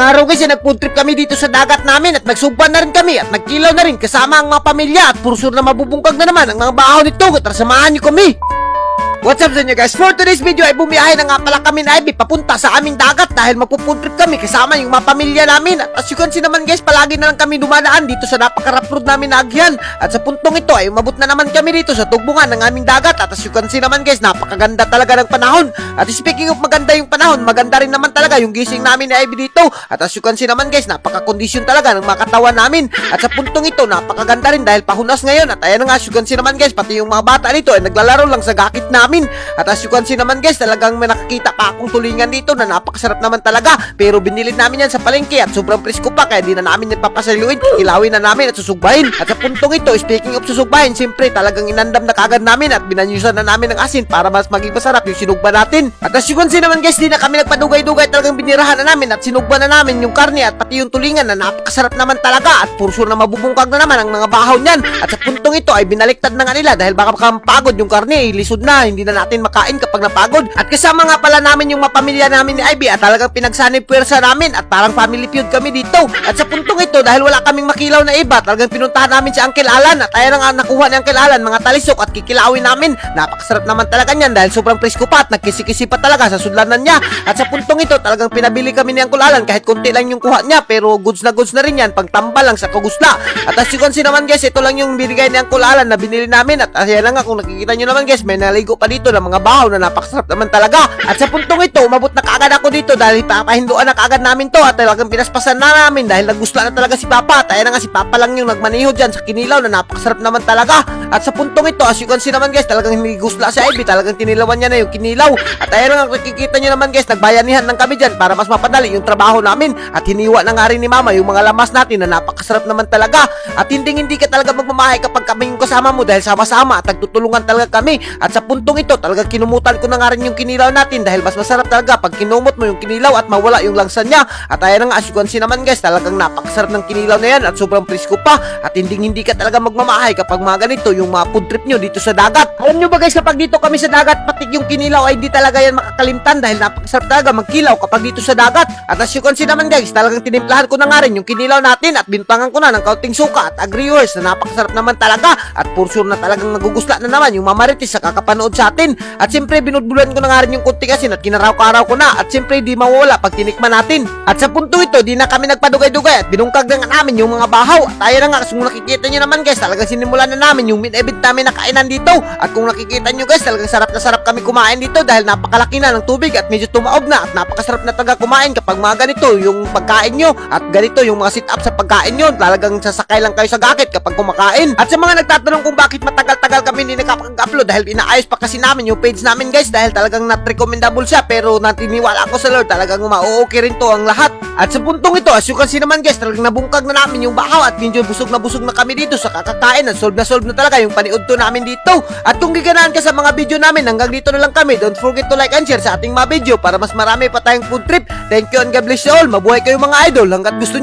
Isang araw guys, nag-food kami dito sa dagat namin at nagsugban na rin kami at nagkilaw na rin kasama ang mga pamilya at pursur na mabubungkag na naman ang mga bahaw nito at samahan niyo kami. What's up sa inyo guys? For today's video ay bumiyahe na nga pala kami na Ivy papunta sa aming dagat dahil magpupuntrip kami kasama yung mga pamilya namin. At as you can see naman guys, palagi na lang kami dumadaan dito sa napakarap road namin na Agyan. At sa puntong ito ay umabot na naman kami dito sa tugbungan ng aming dagat. At as you can see naman guys, napakaganda talaga ng panahon. At speaking of maganda yung panahon, maganda rin naman talaga yung gising namin ni Ivy dito. At as you can see naman guys, napaka-condition talaga ng mga katawan namin. At sa puntong ito, napakaganda rin dahil pahunas ngayon. At ayan na nga, as you can see naman guys, pati yung mga bata dito ay naglalaro lang sa gakit namin. At as you can see naman guys, talagang may nakakita pa akong tulingan dito na napakasarap naman talaga. Pero binili namin yan sa palengke at sobrang presko pa kaya di na namin nagpapasaluin. Kilawin na namin at susugbahin. At sa puntong ito, speaking of susugbahin, siyempre talagang inandam na kagad namin at binanyusan na namin ng asin para mas maging masarap yung sinugba natin. At as you can see naman guys, di na kami nagpadugay-dugay talagang binirahan na namin at sinugba na namin yung karne at pati yung tulingan na napakasarap naman talaga at puro sure na mabubungkag na naman ang mga bahaw niyan. At sa puntong ito ay binaliktad na nga nila dahil baka makapagod yung karne, ilisod na, hindi na natin makain kapag napagod. At kasama nga pala namin yung mapamilya namin ni Ivy at talagang pinagsanib puwersa namin at parang family feud kami dito. At sa puntong ito, dahil wala kaming makilaw na iba, talagang pinuntahan namin si Uncle Alan at ayan na nga nakuha ni Uncle Alan mga talisok at kikilawin namin. Napakasarap naman talaga niyan dahil sobrang presko pa at nagkisi-kisi pa talaga sa sudlanan niya. At sa puntong ito, talagang pinabili kami ni Uncle Alan kahit konti lang yung kuha niya pero goods na goods na rin yan pagtambal lang sa kagusla. At as you can see naman guys, ito lang yung binigay ni Uncle Alan na binili namin at ayan na nga kung nakikita nyo naman guys, may naligo pa dito ng mga bahaw na napakasarap naman talaga. At sa puntong ito, umabot na kaagad ako dito dahil papahinduan na kaagad namin to at talagang pinaspasan na namin dahil nagusla na talaga si Papa. At ayan nga si Papa lang yung nagmaniho dyan sa kinilaw na napakasarap naman talaga. At sa puntong ito, as you can see naman guys, talagang hindi gusla si Ivy, talagang tinilawan niya na yung kinilaw. At ayan nga, nakikita nyo naman guys, nagbayanihan lang kami dyan para mas mapadali yung trabaho namin. At hiniwa na nga rin ni Mama yung mga lamas natin na napakasarap naman talaga. At hindi hindi ka talaga magmamahay kapag kami yung kasama mo dahil sama-sama at nagtutulungan talaga kami. At sa puntong ito, talagang kinumutan ko na nga rin yung kinilaw natin dahil mas masarap talaga pag kinumot mo yung kinilaw at mawala yung langsa niya. At ayan na nga, as you can see naman guys, talagang napakasarap ng kinilaw na yan at sobrang presko pa. At hindi hindi ka talaga magmamahay kapag mga ganito yung mga food trip nyo dito sa dagat. Alam nyo ba guys, kapag dito kami sa dagat, pati yung kinilaw ay hindi talaga yan makakalimtan dahil napakasarap talaga magkilaw kapag dito sa dagat. At as you can see naman guys, talagang tinimplahan ko na nga rin yung kinilaw natin at bintangan ko na ng kaunting suka at agriwers na napakasarap naman talaga at for sure na talagang nagugusla na naman yung mamaritis sa kakapanood sa atin. At siyempre binudbulan ko na nga rin yung kunting asin at kinaraw-karaw ko na at siyempre di mawala pag tinikman natin. At sa punto ito, di na kami nagpadugay-dugay at binungkag na nga namin yung mga bahaw. At ayan na nga, kung nakikita nyo naman guys, talagang sinimulan na namin yung mid-event namin na kainan dito. At kung nakikita nyo guys, talagang sarap na sarap kami kumain dito dahil napakalaki na ng tubig at medyo tumaob na at napakasarap na talaga kumain kapag mga ganito yung pagkain nyo at ganito yung mga sit-up sa pagkain nyo. Talagang sasakay lang kayo sa gakit kapag kumakain. At sa mga nagtatanong kung bakit matagal-tagal kami hindi nakapag-upload dahil inaayos pa kasi namin yung page namin guys dahil talagang not recommendable siya pero natiniwala ako sa Lord talagang ma-okay rin to ang lahat. At sa puntong ito, as you can see naman guys, talagang nabungkag na namin yung bahaw at medyo busog na busog na kami dito sa kakakain at solve na solve na talaga yung paniod to namin dito. At kung giganaan ka sa mga video namin, hanggang dito na lang kami. Don't forget to like and share sa ating mga video para mas marami pa tayong food trip. Thank you and God bless you all. Mabuhay kayo mga idol hanggat gusto nyo.